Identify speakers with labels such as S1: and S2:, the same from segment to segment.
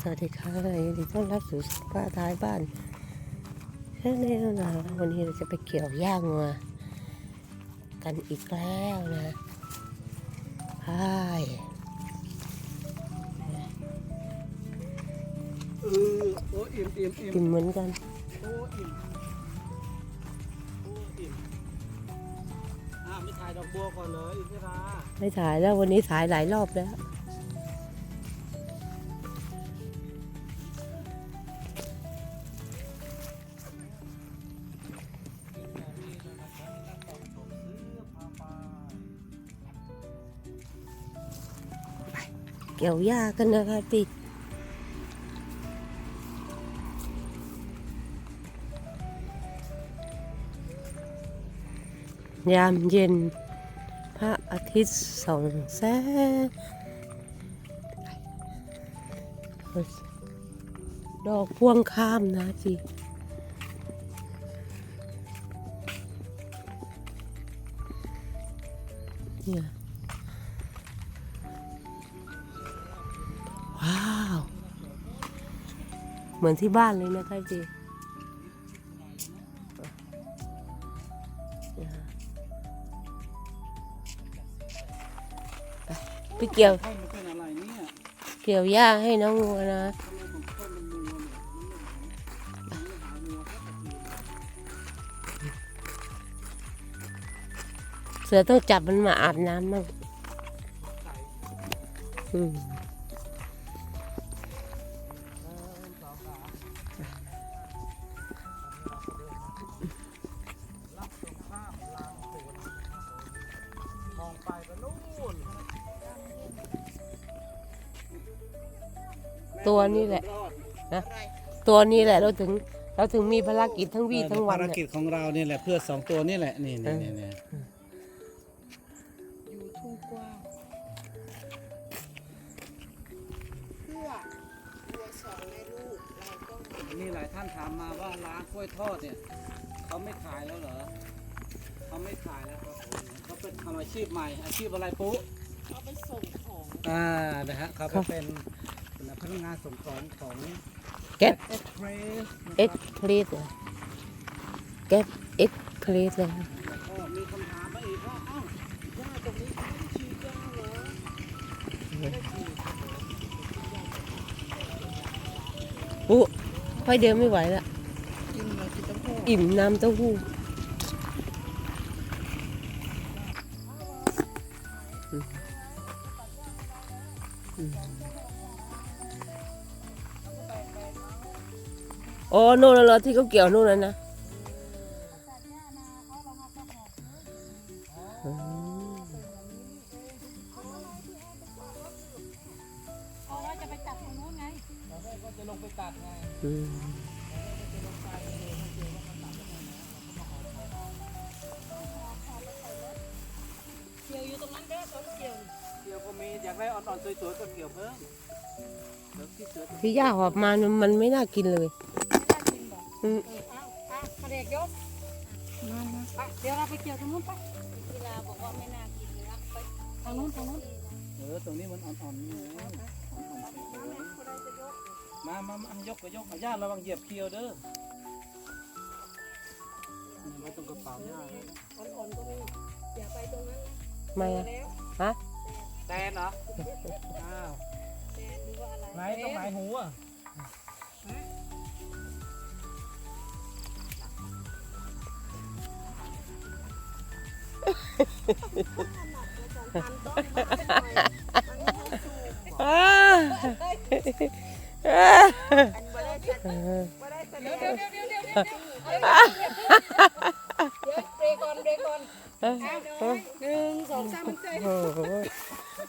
S1: สวัสดีค่ะยินดีต้อนรับสู่ป้าท้ายบ้านแค่นี้แล้วนะวันนี้เราจะไปเกี่ยวหญ้างัวกันอีกแล้วนะใช่
S2: เออโอ้อิ่มอิ่มอิ่ม
S1: กินเหมือนกัน
S2: โอ้อิ่มโอ้อิ่มอะไม่ถ่ายดอกบัวก่อนเลยอินทิรา
S1: ไม่ถ่ายแล้ววันนี้ถ่ายหลายรอบแล้ว เกี่ยวหญ้ากันนะคะพี่ยามเย็น พระอาทิตย์ส่องแสงดอกพวงข้ามนะจีเนี่ย เหมือนที่บ้านเลยนะคะพี่พี่เกี่ยว
S2: เกี่
S1: ยวหญ้าให้น้องงูนะ
S2: เสื
S1: อต้องจับมันมาอาบน้ำ
S2: บ้างอืม
S1: ตัวนี้แหละ
S2: รอด
S1: นะตัวนี้แหละเราถึงเราถึงมีภารกิจทั้งวี่ทั้งวัน
S2: ภาร
S1: น่ะ
S2: กิจของเรานี่แหละเพื่อสองตัวนี่แหละนี่นี่นี่นี่
S3: อยู่ทุ่งกว้างเพื่อวัวสองแม่ลูกเราก็มา
S2: มีหลายท่านถามมาว่าร้านกล้วยทอดเนี่ยเขาไม่ขายแล้วเหรอเขาไม่ขายแล้วครับผมเขาเป็นทำอาชีพใหม่อาชีพอะไรปุ๊
S3: เขาไปส่งของ
S2: อ่านะฮะเขาไปเป็นเป็นพนักงานส่งของของ
S1: แก๊ส
S2: เอ็กเพรส
S1: เอ็กพลีสแก๊สเอ็กพลีสเลย
S2: ก็มีคำถามมาอีกว่าเอ้าย่าตรงนี้เขาไม่ได้ฉีดยาเหรอไม่ได้ฉีดครับผม
S1: อู้ค่อยเดินไม่ไหวละ
S3: กินมากินต้องพูด
S1: อิ่มน้ำเต้าหู้ โอ้โน่นน่ะเหรอที่เขาเกี่ยวนู่นน่ะนะอืม
S3: เอาเราจะไปจับตรงนู้นไง
S2: ก็จะลงไปตัดไง
S1: อืม
S3: เกี่ยวอยู่ตรงนั้นเด้อต้นเกี่ยว
S2: เกี่ยวก็มีอยากได้อ่อนๆสวยๆก็เกี่ยวเพิ่มเดี๋ยวที่เสือ
S1: ที่ย่าหอบมามันมันไม่น่ากินเลย
S3: ไม่ได้กินบ อื
S1: ม
S3: เออเอาเอาเดกยกมามาไปเดี๋ยวเราไปเกี่ยวตรงนู้นไปกีฬาบอกว่าไม่น่ากินนะไปทางนู้นทางนู้น
S2: เออตรงนี้มันอ่อนๆนี่ไงอ่อนๆมามามายกก็ยกมาย่าระวังเหยียบเคียวเด้อนี่ไว้ตรงกระเป๋าย่าเลย
S3: อ่อนๆตรงนี้อย่าไปตรงนั้น
S1: ไม่
S3: แล้ว
S1: ฮะ
S2: แตนเหรออ้าว
S3: แต่ดูว่าอะไร
S2: ไหนต้องหมายหูอะ
S1: เ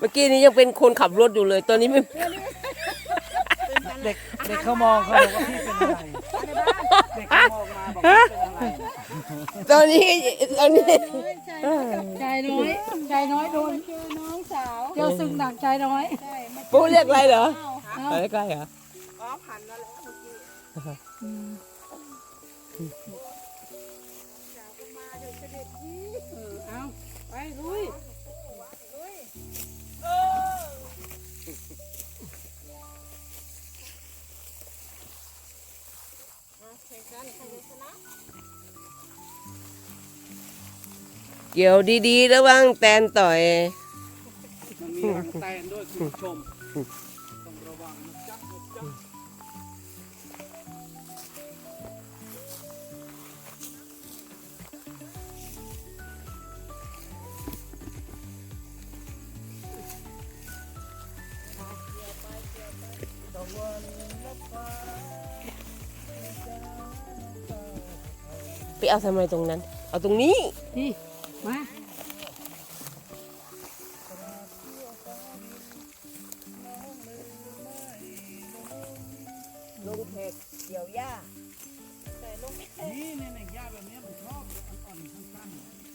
S1: มื่อกี้นี้ยังเป็นคนขับรถอยู่เลย ตอนนี้ไม่
S2: เด็กเด็กเขามองเขาบอกว่าพี่เป็นอะไรเด็กเขามองมาบอกพี่เป็นอะไร
S1: ตอนนี้ตอนนี้
S3: ใจน้อยใจน้อยโดนน้องสาวเจ้าซึมหนักใจน้อยใช่
S1: ปูเรียกอะไรเหรอไปใกล้เหรอ
S3: อ๋อผ่านมาแล้วเมื่อกี้เออเอาไปลุย
S2: เอ
S3: อนให้ดูนะ
S1: เกี่ยวดีๆระวังแตนต่อย
S2: มันมีรังแตนด้วยคุณผู้ชมต้องระวังนะจ๊ะนะจ๊ะ
S1: ไปเอาทำไมตรงนั้น เอาตรงนี้
S3: นี่ มา
S1: ลงเทกเกี่ยวหญ้า
S3: แต่ลงไม่
S2: นี่เนี่ยเนี่ยหญ้าแบบเนี้ยผมชอบอ่อนๆสั้น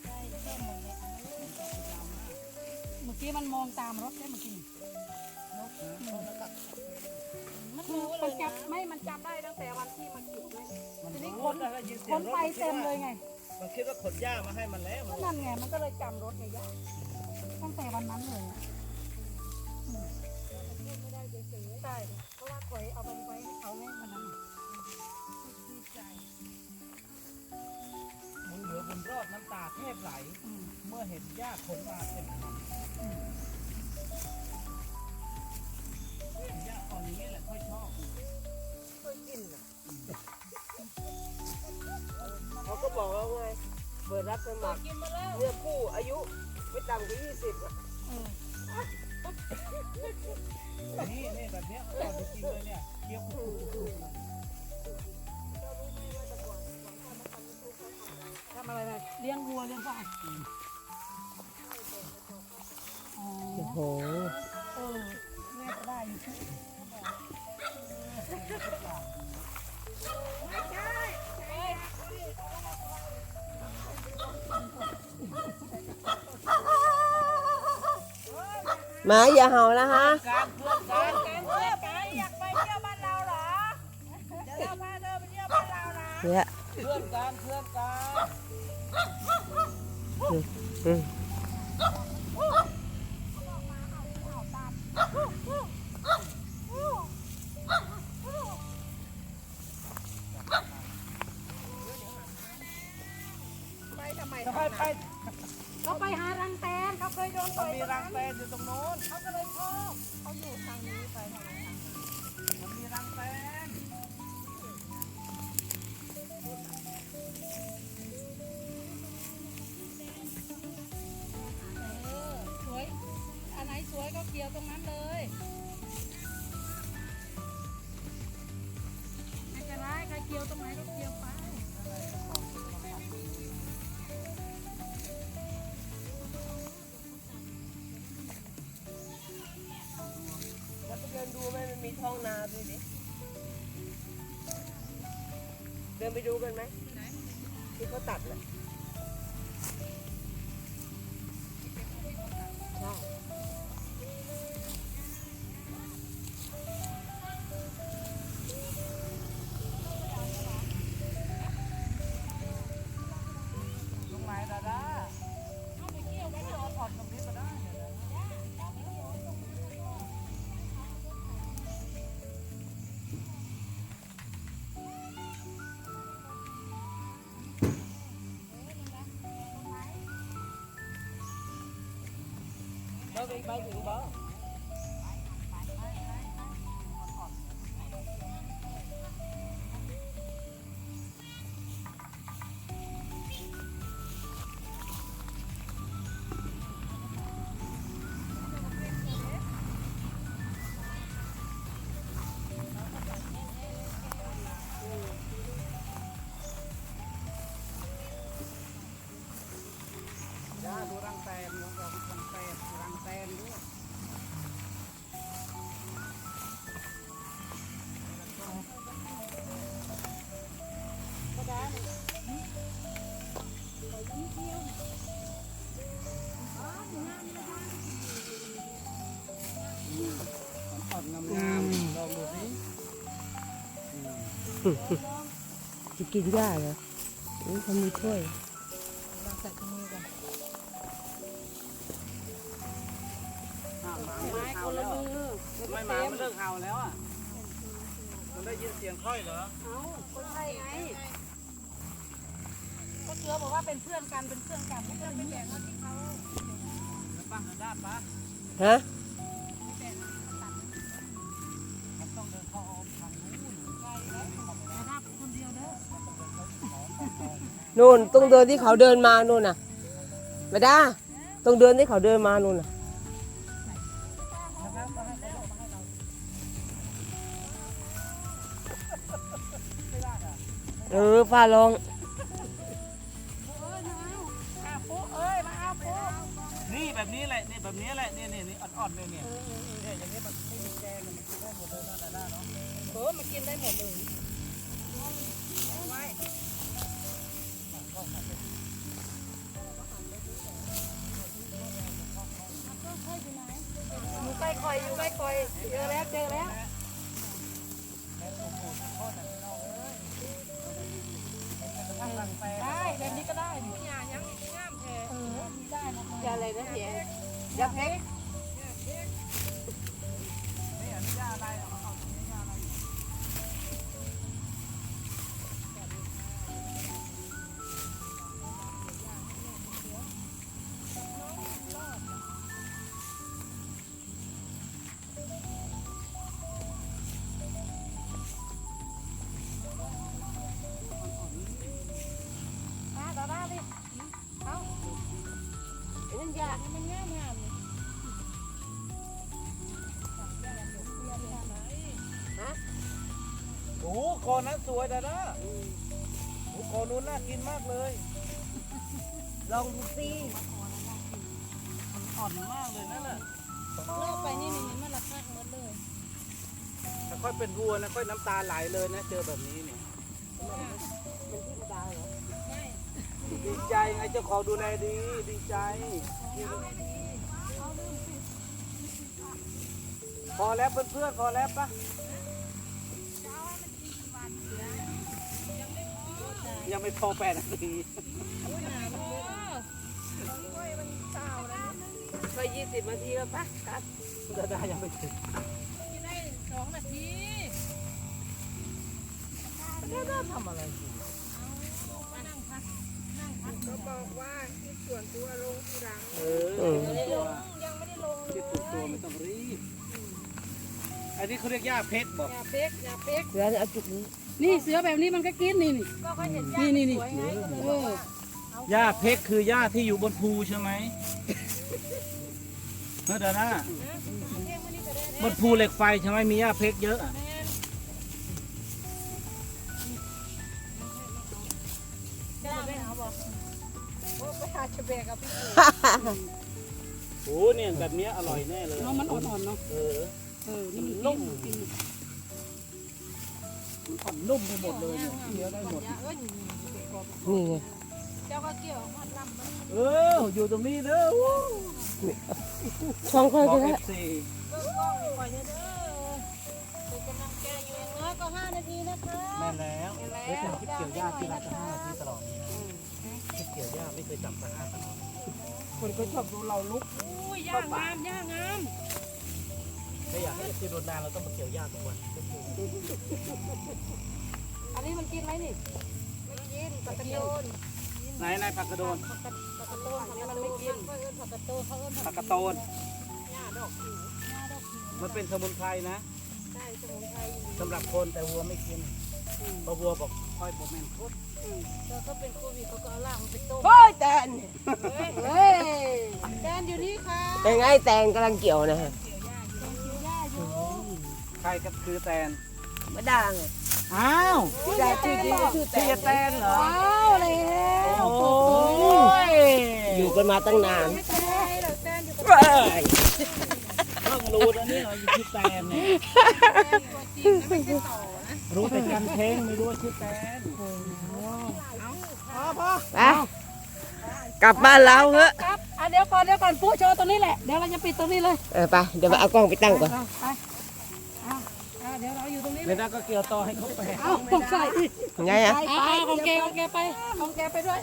S3: ได้เพิ่มหมดเลยเมื่อกี้มันมองตามรถได้เมื่อกี้มันรู้มันจับไม่มันจับได้ตั้งแต่วันที่มาเกี่ยวเลย
S2: ๆมัน
S3: ทีนี้
S2: รู้
S3: คน
S2: ได้ยินเสี
S3: ค
S2: ยง
S3: น
S2: รถ
S3: ไปเต็มเลยไง
S2: มันคิดว่าขนหญ้ามาให้มันแล้ว
S3: ก็นั่นไงมันก็เลยจำรถไงยากตั้งแต่วันนั้นเลยอะอืมใช่เพราะว่าคอยเอาไปไว้ให้เขาไงวันนั้นน่ะดีใจ
S2: บุญเหลือบุญรอดน้ำตาแทบไหล
S3: อืม
S2: เมื่อเห็นหญ้าขนมาเต็มลำหญ้าอ่อนอย่างนี้แหละค่อยชอบ
S1: เขาก็บอกแล้วไงเปิดรับสมัคร
S3: กินมาแล้
S1: อคู่อายุไม่ต่ำกว่า20อะ
S3: เออ
S2: นี่นี่แบบเนี้ยอ่อนจริงเลยเนี่ยเคี้ยวคุกๆๆ
S3: ทำอะไรนะเลี้ยงวัวเลี้ยงควาย
S1: โอ้โห
S3: เออแม่ก็ได้อยู่ไม่ใช่
S1: หมาอย่าเห่านะคะ
S2: การเพื่อนกัน
S3: เพื่อนกันอยากไปเที่ยวบ้านเราเหรอเดี๋ยวเราพาเธอไปเที่ยวบ้านเรานะ
S1: เนี่ย
S2: เพื่อนกันเพื่อนกัน
S1: อืม
S3: ไปทำไม
S2: ไปไป
S3: เขาไปหารังแตนเขาเคยโดนต่อย
S2: มี
S3: ตรง
S2: รั
S3: นั้
S2: ง
S3: น
S2: แตนอยู่ตรงโน้น
S3: เขาก็เลยชอบเขาอยู่ทางนี้ไปทางนี้
S2: มันมีรังแตน
S3: เออสวย อันไหนสวยก็เกี่ยวตรงนั้นเลยไม่เป็นไรใครเกี่ยวตรงไหนก็เกี่ยวไป
S1: นมีท้องนาด้วยดิ เดินไปดูกันไหมที่เขาตัดน่ะ
S2: เรา
S1: จะกินหญ้าเหรออุ้ยเขามีถ้วย
S3: เราใส่ถุงมือกัน
S2: อ่มา
S3: ไม้ค
S2: เห่านละ
S3: มือ
S2: ไม่หมามันเลิกเห่าแล้วอะ มันได้ยินเสียงค่อยเหรอ
S3: เอ้าคนไทยไงก็เชื้อบอกว่าเป็นเพื่อนกันเป็นเพื่อนกันเพื่อนเป็นแบบว่าที่เขา
S2: แล้วป้าด้านป้า
S1: ฮะ
S2: นู่น
S3: ต้อ
S1: งเดินที่เขาเดินมานู่นน่ะไม่ได้ต้องเดินที่เขาเดินมานู่นน่ะเออฟ้าลอง
S3: เอ้ยมาเอาอาปุ๊เอ้ยมาเอาปุ๊
S2: นี่แบบนี้แหละนี่แบบนี้แหละนี่นี่นี่อ่อนๆเลยเนี่ยเนี่ยอย่างนี้มันไม่มีแกงมันกินได้หมดเลยนะดาด้าเนาะ
S3: เออมากินได้หมดเลยไว้ อยู่ใกล้คอยอยู่ใกล้คอยเจอแล้วเจอแล้วได้แบบนี้ก็ได้นี่ยายังงามแท้เออได้นะยาอะไรนะพี่ยาเพก
S2: นี่อนนี้ย่าอะไรเอาเอา คอนั้นสวยดาด้าโอ้โหคอนู้นน่ากินมากเลย
S1: ลองดูสิ
S2: มันอ่อนมากเลยนั่นน่ะ
S3: เลิกไปนี่นี่มันราคาหมดเลย
S2: ค่อยเป็นวัวนะค่อยน้ำตาไหลเลยนะ เจอแบบนี้เนี่ยดีใจไงเจ้าของดูแลดี ดีใจ พอแล้วเพื่อนๆพอแล้วปะ ยังไม่พอแปดนาที
S1: ไปยี่สิบนาทีแล้วปะครับ
S2: ดาดายังไม่ถึง
S3: กินได้สองนาที
S2: ดาดาทำอะไรอยู่
S3: มานั่งพักนั่งพัก
S4: ก็บอกว่าที่ส่วนตัวลงทีหลัง
S2: เออ
S3: ไม่ได้ลงยังไม่ได้ลงเลย
S2: คิดถูกตัวไม่ต้องรีบ อันนี้เขาเรียกหญ้าเพชรบอก
S3: อย่าเป๊กอย่าเป๊ก
S1: แล้วเอาจุดนี้
S3: นี่เสือแบบนี้มันก็กินนี่นี่ ก็เขาเห็นนี่นี่นี่เออ
S2: หญ้าเพชรคือหญ้าที่อยู่บนภูใช่ไหมเฮ้ยดาดาบนภูเหล็กไฟใช่ไหมมีหญ้าเพชรเยอะอะ
S3: ย่าไม่เอาบอกโอ้ไปหาเชเบกับพี่
S2: โอ้เนี่ยแบบเนี้ยอร่อยแน่เลย
S3: เนาะมันอ่อนๆเนาะ
S2: เออ
S3: เออนี่มันนุ่มจริง
S2: มันอ่อนนุ่มไปหมดเลยเนี่ยเคี้ยวได้หมด
S3: เอ้ย
S1: นี่ไง
S3: เจ้าก็เกี่ยวมันลำมัน
S2: เอออยู่ตรงนี้เด้อวู้
S1: ช่องค่อย
S2: บอ
S1: ก็
S2: กเอ
S1: ได้
S2: ฟซี
S3: เบิ้งกล้องก่อนเด้อเป็นกำลังใจอยู่อย่างน้อยก็ห้านาทีนะคะ
S2: แม่นแล้วเฮ้ยเป็นคลิปเกี่ยวหญ้าที่เราจะห้านาทีตลอดนี่นะคลิปเกี่ยวหญ้าไม่เคยจับสักห้าตลอด
S4: คนก็ชอบดูเราลุก
S3: อุ้ยย่างงามย่างงาม
S2: ไม่อยากให้เอฟซีโดนด่าเราต้องมาเกี่ยวหญ้าทุกวัน
S3: อันนี้มันกินไหมนี่ไม่กินปลากระโดน
S2: ไหนนายผักกระโดน
S3: ปลากระปลากระโดนอันนี้มันไม่กินเขาเอิ้นปลากระโดนเขาเอิ้น
S2: ผักกระโตน
S3: หญ้าดอกผิวหญ้าดอกผิว
S2: มันเป็นสมุนไพรนะ
S3: ใช่สมุนไพรอยู่
S2: สำหรับคนแต่วัวไม่กินเพราะวัวบอกค่อยบอกแม่นโคตร
S3: แล้วก็เป็นโควิดเขาก็เอาล่างมันไปต้ม
S1: โอ้ยแตน
S3: เฮ้ยแดนอยู่นี่ค่ะ
S1: เป็นไงแตนกำลังเกี่ยวนะฮะ
S2: ใครก็คือแตน
S1: ไม่ได้ไง
S2: อ้าว
S1: แต่ชื่อจริงก็ชื่อแต
S2: พี่
S1: น
S2: แตนเหรอ
S3: ว้าวแล้ว
S2: โอ้ย
S1: อยู่กันมาตั้งนาน
S3: ไม่ใช่หรอกแดนอยู่กับ
S1: เว้ย
S2: เพิ่งรู้นะเนี่ยอยู่ชื่อแตนเนี่ย
S3: แดนตัวจริงนะไม่ใช่ต่อนะ
S2: รู้แต่กันเทงไม่รู้ว่าชื่อแตน
S1: ไปกลับบ้านเราเถอะ
S3: ครับอะเดี๋ยวก่อนเดี๋ยวก่อนปุ๊โชว์ตรงนี้แหละ เดี๋ยวเราจะปิดตรงนี้เลย
S1: เออไป เดี๋ยวมาเอากล้องไปตั้งก่อน
S3: ไปไปอะอะ เดี๋ยวเราอยู่ตรงนี้
S2: เวลาก็เกี่ยวต่อให้เขาไป
S3: เอาของใส่อีก
S1: ไงอะ
S3: ไปไปของแกของแกไปของแกไปด้วย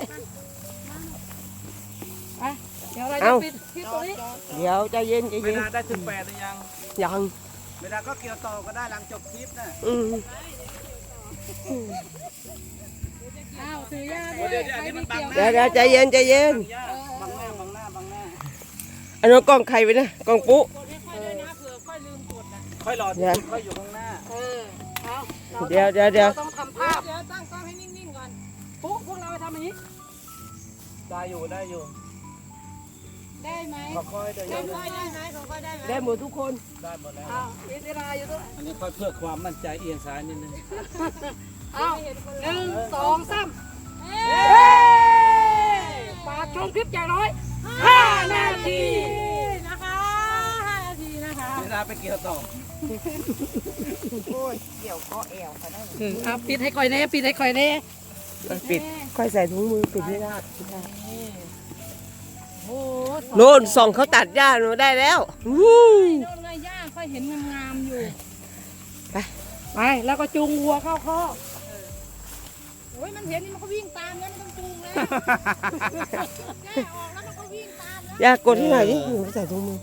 S3: ไปเดี๋ยวเราจะปิดที่ตรงนี้
S1: เดี๋ยวใจเย็นใจ
S2: เว
S1: เย็น
S2: ลาได้ถึงแปดหรือยัง
S1: ยัง
S2: เวลาก็เกี่ยวต่อก็ได้หลังจบคลิปนะ
S1: อืม
S3: อ้าวถือย่าด้
S2: เดี๋
S3: วย
S2: ยวเดี๋ยว
S3: ใคร
S2: อันนี้
S3: ไม่
S2: มันบัง
S3: เกี่ยว
S2: หน้า
S1: เดี๋ยวเดี๋ยวใจเย็นใจเย็น
S2: บังหน้าบังหน้าบังหน้าบังหน้า
S1: อันนั้นกล้องใครไปนะกล้องปุ๊
S2: ค่อยรอ
S1: เดี๋ยว
S2: ค่อยอยู่ข้างหน้า
S3: เออเอารา
S1: เดี๋ยวเดี๋ยวเดี๋ยว
S3: ราต้องทำภาพเดี๋ยวตั้งกล้องให้นิ่งๆก่อนปุ๊พวกเราทำอย่างนี้
S2: ได้อยู่ได้อยู่
S3: ได้ไหม
S2: ค่อยๆเดี๋ยว
S3: ได้
S2: เดี๋ยว
S3: ไหมได้ไหมของก็ได้ไหม
S1: ได้หมดทุกคน
S2: ได้หมดแล้ว
S3: อ้าววิทยาอยู่ด้วย
S2: อันนี้ค่อยเพื่อความมั่นใจเอียงซ้ายนิดนึง
S3: อ้าวหนึ่งสองสามฝากชมคลิปอย่างน้อยห้านาทีนะคะห้านาที นะคะ
S2: เวลาไปเกี่ยวต่อ
S4: โอ้ยเกี่ยวก็แอวเขาได้
S3: อืมเอาปิดให้ก่อยแน่ปิดให้ก่อยแน่
S1: ปิดค่อยใส่ถุงมือปิดไม่ได้
S3: โอ้
S1: โน่นส่องเขาตัดหญ้าหนูได้แล้ววู้
S3: โดนเลยย่าค่อยเห็นงามๆอยู่
S1: ไป
S3: ไปแล้วก็จูงวัวเข้าคอกโอ้ยมันเห็นนี่มันก็วิ่งตามแล้วไม่ต้องจูงแล้วแก้ออกแล้วมันก็วิ่งตามแล้ว
S1: หญ้ากดที่ไหนดิหนูใส่ถุงมือ